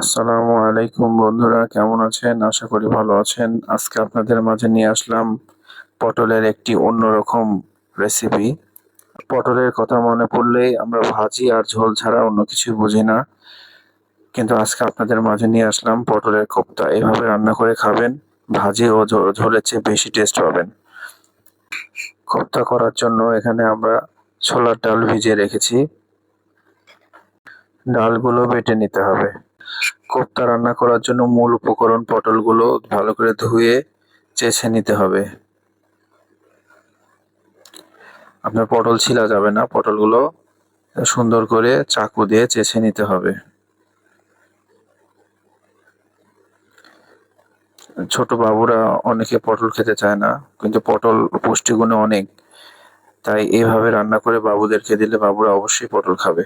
আসসালামু আলাইকুম বন্ধুরা, কেমন আছেন? আশা করি ভালো আছেন। আজকে আপনাদের মাঝে নিয়ে আসলাম পটলের একটি অন্যরকম রেসিপি পটলের কথা মনে পড়লেই আমরা ভাজি আর ঝোল ছাড়া অন্য কিছু বুঝি না। কিন্তু আজকে আপনাদের মাঝে নিয়ে আসলাম পটলের কোপ্তা। এভাবে রান্না করে খাবেন, ভাজি ও ঝোলের চেয়ে বেশি টেস্ট পাবেন। কোপ্তা করার জন্য এখানে আমরা ছোলার ডাল ভিজিয়ে রেখেছি। ডালগুলো বেটে নিতে হবে। কোপ্তা রান্না করার জন্য মূল উপকরণ পটলগুলো ভালো করে ধুয়ে চেছে নিতে হবে। আপনার পটল ছিলা যাবে না, পটলগুলো সুন্দর করে চাকু দিয়ে চেছে নিতে হবে। ছোট বাবুরা অনেকে পটল খেতে চায় না, কিন্তু পটল পুষ্টিগুণে অনেক। তাই এইভাবে রান্না করে বাবুদেরকে দিলে বাবুরা অবশ্যই পটল খাবে।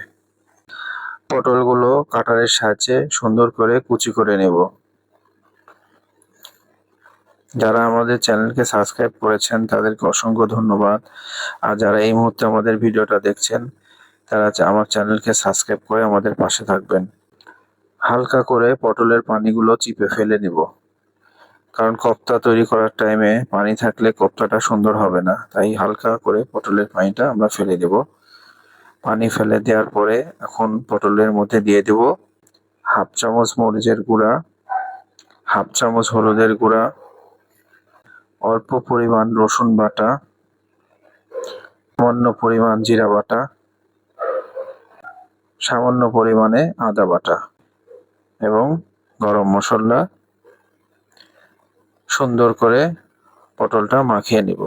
পটলগুলো কাটারের সাহায্যে সুন্দর করে কুচি করে নেব। যারা আমাদের চ্যানেলকে সাবস্ক্রাইব করেছেন, তাদেরকে অসংখ্য ধন্যবাদ। আর যারা এই মুহূর্তে আমাদের ভিডিওটা দেখছেন, তারা আমার চ্যানেলকে সাবস্ক্রাইব করে আমাদের পাশে থাকবেন। হালকা করে পটলের পানিগুলো চিপে ফেলে নিব। কারণ কোপ্তা তৈরি করার টাইমে পানি থাকলে কোপ্তাটা সুন্দর হবে না। তাই হালকা করে পটলের পানিটা আমরা ফেলে দেব। পানি ফেলে দেওয়ার পরে এখন পটলের মধ্যে দিয়ে দেব হাফ চামচ মরিচের গুঁড়া, হাফ চামচ হলুদের গুঁড়া, অল্প পরিমাণ রসুন বাটা, সামান্য পরিমাণ জিরা বাটা, সামান্য পরিমাণে আদা বাটা এবং গরম মশলা সুন্দর করে পটলটা মাখিয়ে নিব।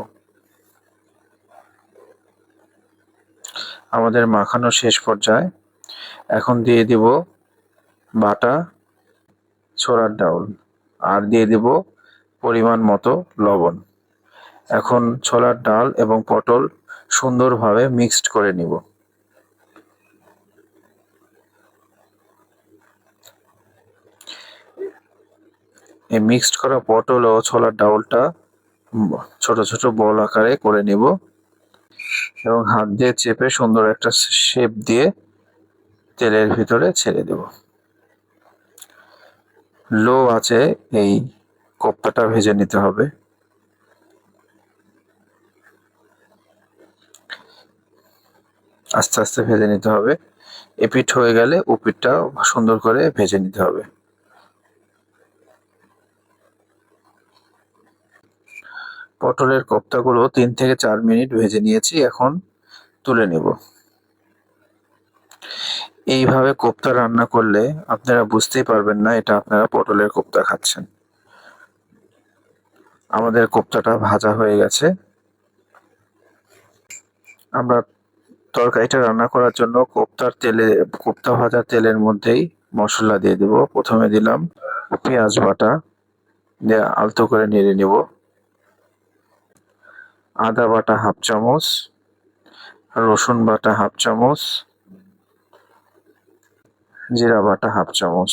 আমাদের মাখানো শেষ পর্যায়ে এখন দিয়ে দিব বাটা ছোলার ডাউল আর দিয়ে দিব পরিমাণ মতো লবণ। এখন ছোলার ডাল এবং পটল সুন্দরভাবে মিক্সড করে নিব। এই মিক্সড করা পটল ও ছোলার ডাউলটা ছোট ছোট বল আকারে করে নিব। এবং হাত দিয়ে চেপে সুন্দর একটা শেপ দিয়ে তেলের ভিতরে ছেড়ে দেব। লো আছে, এই কোপ্তাটা ভেজে নিতে হবে। আস্তে আস্তে ভেজে নিতে হবে। এপিঠ হয়ে গেলে উপিঠটাও সুন্দর করে ভেজে নিতে হবে। পটলের কোপ্তাগুলো তিন থেকে চার মিনিট ভেজে নিয়েছি, এখন তুলে নেব। এইভাবে কোপ্তা রান্না করলে আপনারা বুঝতেই পারবেন না এটা আপনারা পটলের কোপ্তা খাচ্ছেন। আমাদের কোপ্তাটা ভাজা হয়ে গেছে। আমরা তরকারিটা রান্না করার জন্য কোপ্তার তেলে, কোপ্তা ভাজার তেলের মধ্যেই মশলা দিয়ে দেব। প্রথমে দিলাম পেঁয়াজ বাটা, দিয়ে আলতো করে নেড়ে নেব। আদা বাটা হাফ চামচ, রসুন বাটা হাফ চামচ, জিরা বাটা হাফ চামচ,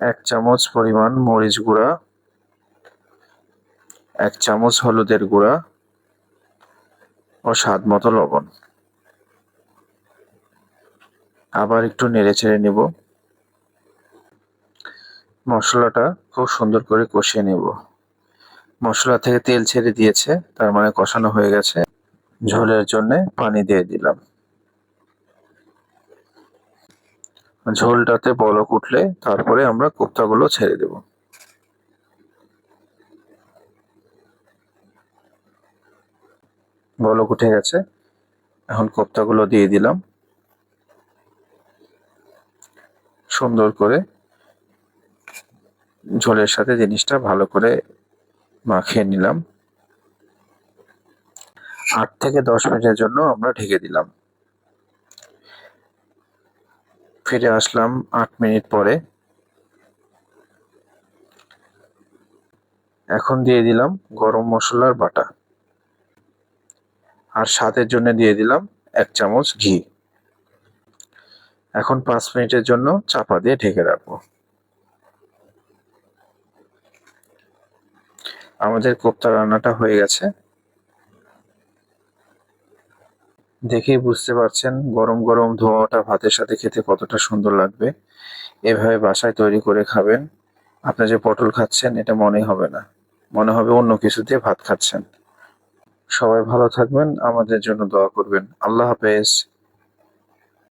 এক চামচ পরিমাণ মরিচ গুঁড়া, এক চামচ হলুদের গুঁড়া ও স্বাদ মতো লবণ। আবার একটু নেড়ে ছেড়ে নেব। মশলাটা খুব সুন্দর করে কষিয়ে নেব। মশলা থেকে তেল ছেড়ে দিয়েছে, তার মানে কষানো হয়ে গেছে। ঝোলের জন্য পানি দিয়ে দিলাম। ঝোলটাতে বলক উঠলে তারপরে আমরা কোপ্তাগুলো ছেড়ে দেব। বলক উঠে গেছে। এখন কোপ্তাগুলো দিয়ে দিলাম। সুন্দর করে ঝোলের সাথে জিনিসটা ভালো করে মাখিয়ে নিলাম। আট থেকে দশ মিনিটের জন্য আমরা ঢেকে দিলাম। ফিরে আসলাম আট মিনিট পরে। এখন দিয়ে দিলাম গরম মশলার বাটা। আর স্বাদের জন্য দিয়ে দিলাম এক চামচ ঘি। এখন পাঁচ মিনিটের জন্য চাপা দিয়ে ঢেকে রাখব। আমাদের কোপ্তা রান্নাটা হয়ে গেছে। দেখেই বুঝতে পারছেন গরম গরম ধোঁয়াটা ভাতের সাথে খেতে কতটা সুন্দর লাগবে। এভাবে বাসায় তৈরি করে খাবেন। আপনি যে পটল খাচ্ছেন, এটা মনে হবে না। মনে হবে অন্য কিছু দিয়ে ভাত খাচ্ছেন। সবাই ভালো থাকবেন, আমাদের জন্য দোয়া করবেন। আল্লাহ হাফেজ।